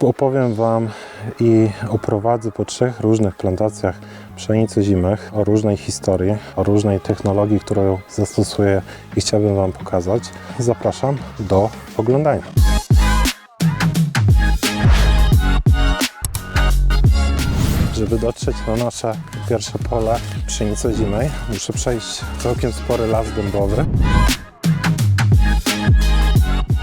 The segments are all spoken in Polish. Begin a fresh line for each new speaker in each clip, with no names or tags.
Opowiem Wam i oprowadzę po trzech różnych plantacjach pszenicy zimych o różnej historii, o różnej technologii, którą zastosuję i chciałbym Wam pokazać. Zapraszam do oglądania. Żeby dotrzeć na nasze pierwsze pole pszenicy zimej, muszę przejść całkiem spory las dębowy.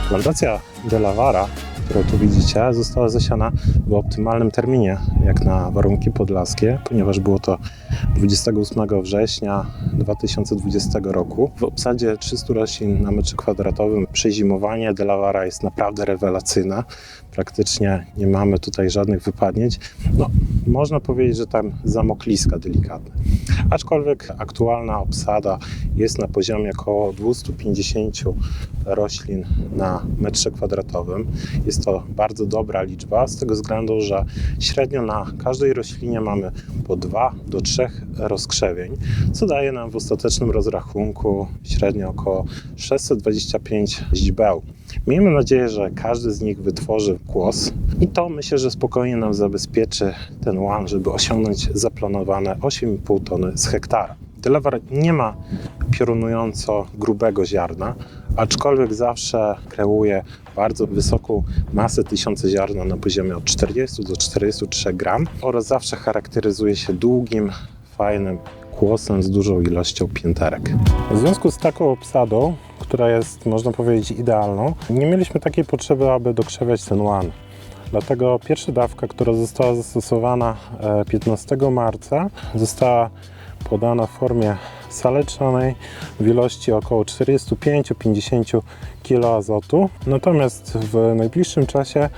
Plantacja Delavara, którą tu widzicie, została zasiana w optymalnym terminie, jak na warunki podlaskie, ponieważ było to 28 września 2020 roku. W obsadzie 300 roślin na metrze kwadratowym przezimowanie Delavara jest naprawdę rewelacyjne. Praktycznie nie mamy tutaj żadnych wypadnięć. No, można powiedzieć, że tam zamokliska delikatne. Aczkolwiek aktualna obsada jest na poziomie około 250 roślin na metrze kwadratowym. Jest to bardzo dobra liczba, z tego względu, że średnio na każdej roślinie mamy po 2 do 3 rozkrzewień, co daje nam w ostatecznym rozrachunku średnio około 625 źdźbeł. Miejmy nadzieję, że każdy z nich wytworzy kłos i to myślę, że spokojnie nam zabezpieczy ten łan, żeby osiągnąć zaplanowane 8,5 tony z hektara. Delawar nie ma piorunująco grubego ziarna, aczkolwiek zawsze kreuje bardzo wysoką masę tysiące ziarna na poziomie od 40 do 43 gram oraz zawsze charakteryzuje się długim, fajnym kłosem z dużą ilością pięterek. W związku z taką obsadą, która jest, można powiedzieć, idealną, nie mieliśmy takiej potrzeby, aby dokrzewiać ten łan. Dlatego pierwsza dawka, która została zastosowana e, 15 marca, została podana w formie saleczonej w ilości około 45-50 kg azotu. Natomiast w najbliższym czasie,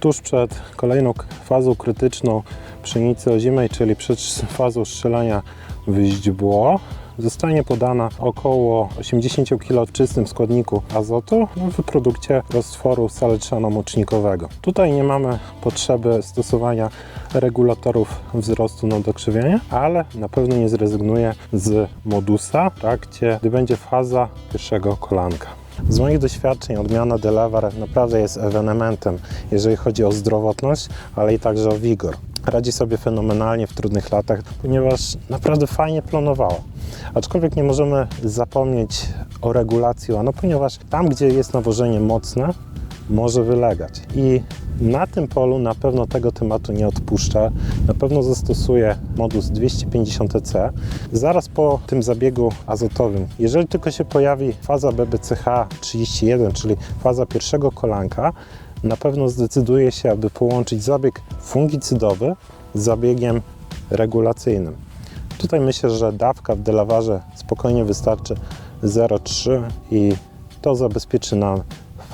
tuż przed kolejną fazą krytyczną pszenicy ozimej, czyli przed fazą strzelania w źdźbło, zostanie podana około 80 kg w czystym składniku azotu w produkcie roztworu saleczano-mocznikowego. Tutaj nie mamy potrzeby stosowania regulatorów wzrostu na dokrzewienie, ale na pewno nie zrezygnuję z modusa w trakcie, gdy będzie faza pierwszego kolanka. Z moich doświadczeń odmiana Delavar naprawdę jest ewenementem, jeżeli chodzi o zdrowotność, ale i także o wigor. Radzi sobie fenomenalnie w trudnych latach, ponieważ naprawdę fajnie plonowała. Aczkolwiek nie możemy zapomnieć o regulacji łanu, ponieważ tam, gdzie jest nawożenie mocne, może wylegać. I na tym polu na pewno tego tematu nie odpuszczę. Na pewno zastosuję modus 250C. Zaraz po tym zabiegu azotowym, jeżeli tylko się pojawi faza BBCH 31, czyli faza pierwszego kolanka, na pewno zdecyduje się, aby połączyć zabieg fungicydowy z zabiegiem regulacyjnym. Tutaj myślę, że dawka w delawarze spokojnie wystarczy 0,3 i to zabezpieczy nam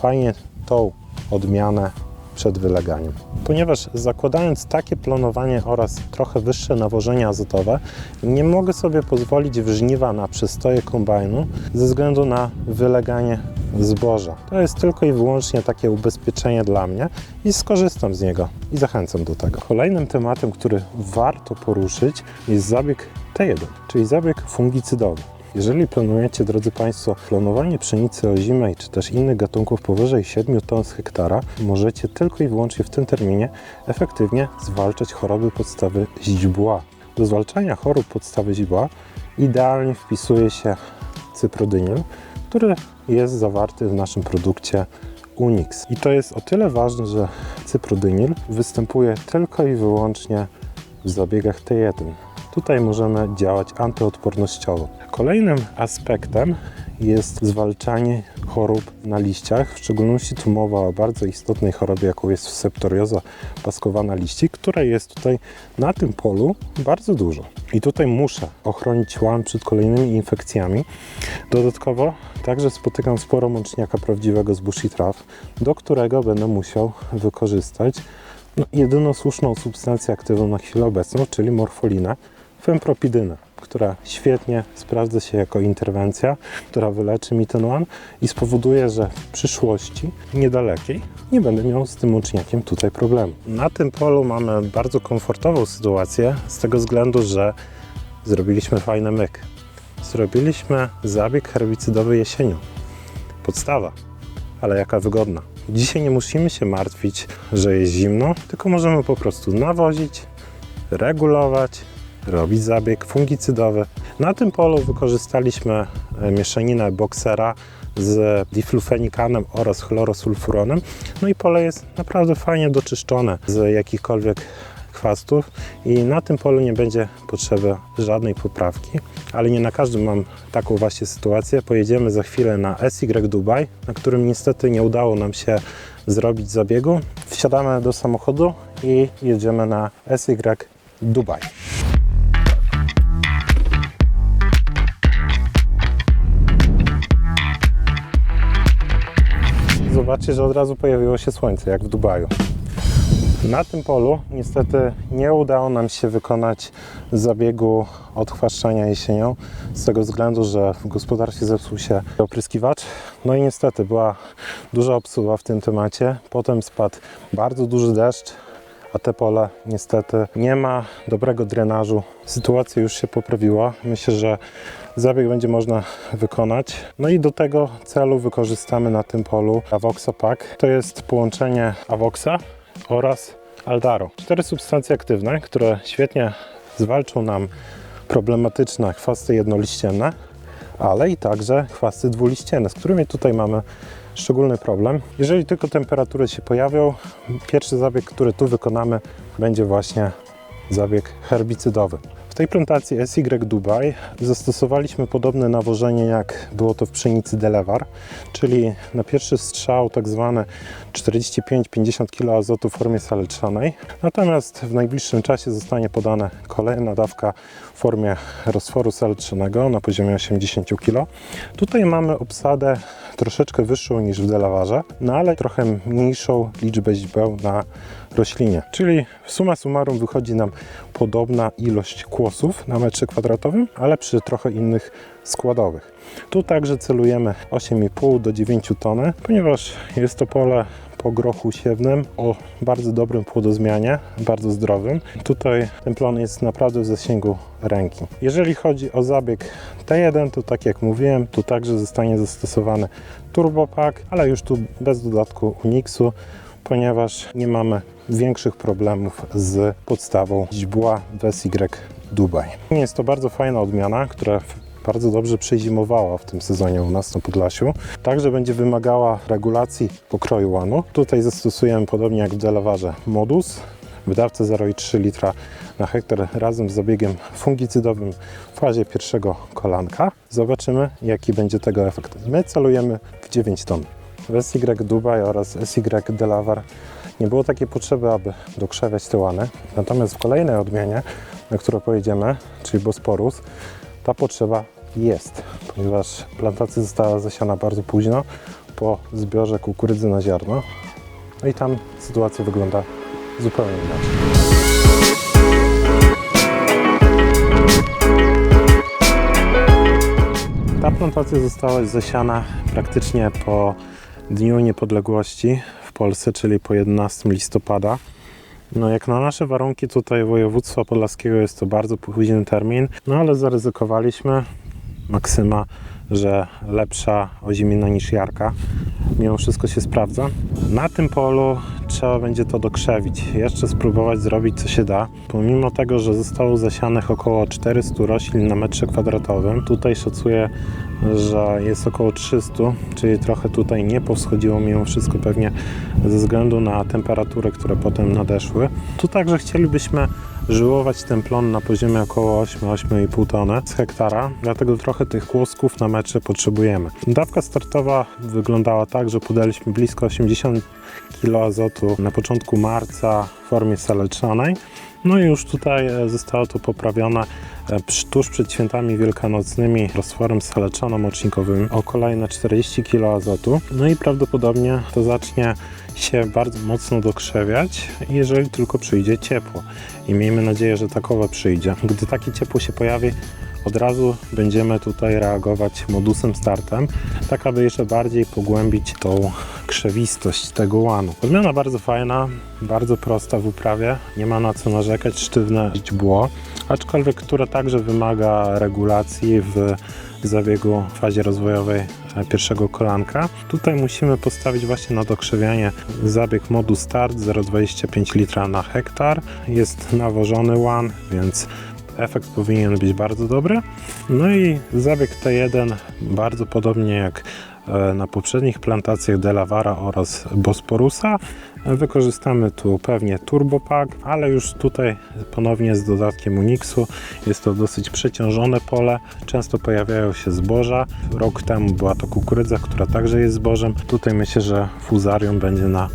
fajnie tą odmianę przed wyleganiem. Ponieważ zakładając takie planowanie oraz trochę wyższe nawożenie azotowe, nie mogę sobie pozwolić w żniwa na przystoje kombajnu ze względu na wyleganie zboża. To jest tylko i wyłącznie takie ubezpieczenie dla mnie i skorzystam z niego i zachęcam do tego. Kolejnym tematem, który warto poruszyć jest zabieg T1, czyli zabieg fungicydowy. Jeżeli planujecie, drodzy Państwo, planowanie pszenicy ozimej czy też innych gatunków powyżej 7 ton z hektara, możecie tylko i wyłącznie w tym terminie efektywnie zwalczać choroby podstawy źdźbła. Do zwalczania chorób podstawy źdźbła idealnie wpisuje się cyprodyniel, który jest zawarty w naszym produkcie Unix. I to jest o tyle ważne, że cyprodyniel występuje tylko i wyłącznie w zabiegach T1. Tutaj możemy działać antyodpornościowo. Kolejnym aspektem jest zwalczanie chorób na liściach. W szczególności tu mowa o bardzo istotnej chorobie, jaką jest septorioza paskowana liści, która jest tutaj na tym polu bardzo dużo. I tutaj muszę ochronić łan przed kolejnymi infekcjami. Dodatkowo także spotykam sporo mączniaka prawdziwego z bush i traw, do którego będę musiał wykorzystać no, jedyną słuszną substancję aktywną na chwilę obecną, czyli morfolinę, fempropidynę, która świetnie sprawdza się jako interwencja, która wyleczy mi ten łan i spowoduje, że w przyszłości niedalekiej nie będę miał z tym mączniakiem tutaj problemu. Na tym polu mamy bardzo komfortową sytuację z tego względu, że zrobiliśmy fajny myk. Zrobiliśmy zabieg herbicydowy jesienią. Podstawa, ale jaka wygodna. Dzisiaj nie musimy się martwić, że jest zimno, tylko możemy po prostu nawozić, regulować, robić zabieg fungicydowy. Na tym polu wykorzystaliśmy e, mieszaninę boksera z diflufenikanem oraz chlorosulfuronem. No i pole jest naprawdę fajnie doczyszczone z jakichkolwiek chwastów i na tym polu nie będzie potrzeby żadnej poprawki, ale nie na każdym mam taką właśnie sytuację. Pojedziemy za chwilę na SY Dubai, na którym niestety nie udało nam się zrobić zabiegu. Wsiadamy do samochodu i jedziemy na SY Dubai. Zobaczcie, że od razu pojawiło się słońce, jak w Dubaju. Na tym polu niestety nie udało nam się wykonać zabiegu odchwaszczania jesienią z tego względu, że w gospodarstwie zepsuł się opryskiwacz. No i niestety była duża obsuwa w tym temacie. Potem spadł bardzo duży deszcz, a te pole niestety nie ma dobrego drenażu. Sytuacja już się poprawiła. Myślę, że zabieg będzie można wykonać. No i do tego celu wykorzystamy na tym polu Avoxa Pack. To jest połączenie Avoxa oraz Aldaro. Cztery substancje aktywne, które świetnie zwalczą nam problematyczne chwasty jednoliścienne, ale i także chwasty dwuliścienne, z którymi tutaj mamy szczególny problem. Jeżeli tylko temperatury się pojawią, pierwszy zabieg, który tu wykonamy, będzie właśnie zabieg herbicydowy. W tej plantacji SY Dubai zastosowaliśmy podobne nawożenie jak było to w pszenicy Delewar, czyli na pierwszy strzał tak zwane 45-50 kg azotu w formie saletrzanej. Natomiast w najbliższym czasie zostanie podana kolejna dawka w formie roztworu saletrzanego na poziomie 80 kg. Tutaj mamy obsadę troszeczkę wyższą niż w Delawarze, no ale trochę mniejszą liczbę źródeł na roślinie. Czyli suma summarum wychodzi nam podobna ilość kłosów na metrze kwadratowym, ale przy trochę innych składowych. Tu także celujemy 8,5 do 9 tony, ponieważ jest to pole po grochu siewnym o bardzo dobrym płodozmianie, bardzo zdrowym. Tutaj ten plon jest naprawdę w zasięgu ręki. Jeżeli chodzi o zabieg T1, to tak jak mówiłem, tu także zostanie zastosowany turbopak, ale już tu bez dodatku Unixu, ponieważ nie mamy większych problemów z podstawą źdźbła w SY Dubaj. Jest to bardzo fajna odmiana, która bardzo dobrze przezimowała w tym sezonie u nas na Podlasiu. Także będzie wymagała regulacji pokroju łanu. Tutaj zastosujemy podobnie jak w Delawarze modus w dawce 0,3 litra na hektar razem z zabiegiem fungicydowym w fazie pierwszego kolanka. Zobaczymy jaki będzie tego efekt. My celujemy w 9 ton. W SY Dubai oraz SY Delawar nie było takiej potrzeby, aby dokrzewiać te łany. Natomiast w kolejnej odmianie, na którą pojedziemy, czyli Bosporus, ta potrzeba jest, ponieważ plantacja została zasiana bardzo późno po zbiorze kukurydzy na ziarno. No i tam sytuacja wygląda zupełnie inaczej. Ta plantacja została zasiana praktycznie po Dniu Niepodległości w Polsce, czyli po 11 listopada. No jak na nasze warunki tutaj województwa podlaskiego jest to bardzo późny termin, no ale zaryzykowaliśmy. Maksyma, że lepsza ozimina niż jarka. Mimo wszystko się sprawdza. Na tym polu trzeba będzie to dokrzewić. Jeszcze spróbować zrobić co się da. Pomimo tego, że zostało zasianych około 400 roślin na metrze kwadratowym, tutaj szacuję, że jest około 300, czyli trochę tutaj nie powschodziło mimo wszystko pewnie ze względu na temperatury, które potem nadeszły. Tu także chcielibyśmy żyłować ten plon na poziomie około 8-8,5 tony z hektara, dlatego trochę tych kłosków na metrze potrzebujemy. Dawka startowa wyglądała tak, że podaliśmy blisko 80 kg azotu na początku marca w formie saleczanej. No i już tutaj e, zostało to poprawione e, tuż przed świętami wielkanocnymi roztworem saleczono-mocznikowym o kolejne 40 kg azotu. No i prawdopodobnie to zacznie się bardzo mocno dokrzewiać, jeżeli tylko przyjdzie ciepło. I miejmy nadzieję, że takowe przyjdzie. Gdy takie ciepło się pojawi, od razu będziemy tutaj reagować modusem startem, tak aby jeszcze bardziej pogłębić tą krzewistość tego łanu. Odmiana bardzo fajna, bardzo prosta w uprawie, nie ma na co narzekać, sztywne źdźbło, aczkolwiek które także wymaga regulacji w zabiegu w fazie rozwojowej e, pierwszego kolanka. Tutaj musimy postawić właśnie na dokrzewianie zabieg modu start 0,25 litra na hektar. Jest nawożony łan, więc efekt powinien być bardzo dobry. No i zabieg T1 bardzo podobnie jak e, na poprzednich plantacjach Delavara oraz Bosporusa. Wykorzystamy tu pewnie Turbopack, ale już tutaj ponownie z dodatkiem Unixu. Jest to dosyć przeciążone pole, często pojawiają się zboża. Rok temu była to kukurydza, która także jest zbożem. Tutaj myślę, że fuzarium będzie na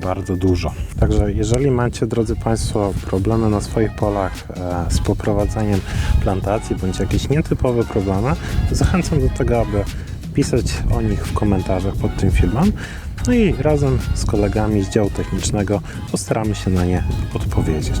bardzo dużo. Także jeżeli macie, drodzy Państwo, problemy na swoich polach e, z poprowadzeniem plantacji bądź jakieś nietypowe problemy, zachęcam do tego, aby pisać o nich w komentarzach pod tym filmem. No i razem z kolegami z działu technicznego postaramy się na nie odpowiedzieć.